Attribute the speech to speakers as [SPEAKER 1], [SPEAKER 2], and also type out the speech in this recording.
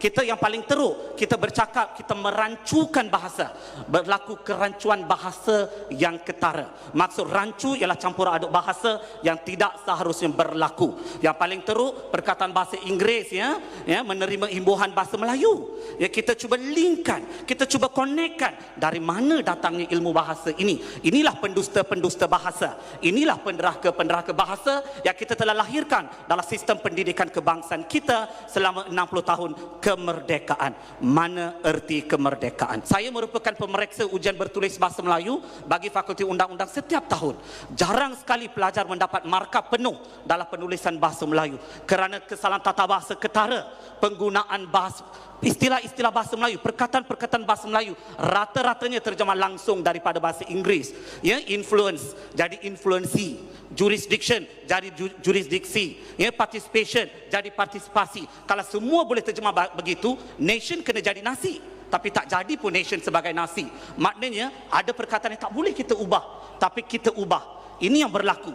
[SPEAKER 1] Kita yang paling teruk, kita bercakap, kita merancukan bahasa. Berlaku kerancuan bahasa yang ketara. Maksud rancu ialah campur aduk bahasa yang tidak seharusnya berlaku. Yang paling teruk, perkataan bahasa Inggeris ya, ya menerima imbuhan bahasa Melayu. Ya kita cuba linkkan, kita cuba konekkan dari mana datangnya ilmu bahasa ini. Inilah pendusta-pendusta bahasa. Inilah penderaka-penderaka bahasa yang kita telah lahirkan dalam sistem pendidikan kebangsaan kita selama 60 tahun kemerdekaan. Mana erti kemerdekaan? Saya merupakan pemeriksa ujian bertulis bahasa Melayu bagi Fakulti Undang-Undang setiap tahun. Jarang sekali pelajar mendapat markah penuh dalam penulisan bahasa Melayu kerana kesalahan tata bahasa ketara, penggunaan bahasa istilah-istilah bahasa Melayu, perkataan-perkataan bahasa Melayu rata-ratanya terjemah langsung daripada bahasa Inggeris. Ya, influence jadi influensi, jurisdiction jadi ju- jurisdiksi, ya participation jadi partisipasi. Kalau semua boleh terjemah begitu, nation kena jadi nasi. Tapi tak jadi pun nation sebagai nasi. Maknanya ada perkataan yang tak boleh kita ubah, tapi kita ubah. Ini yang berlaku.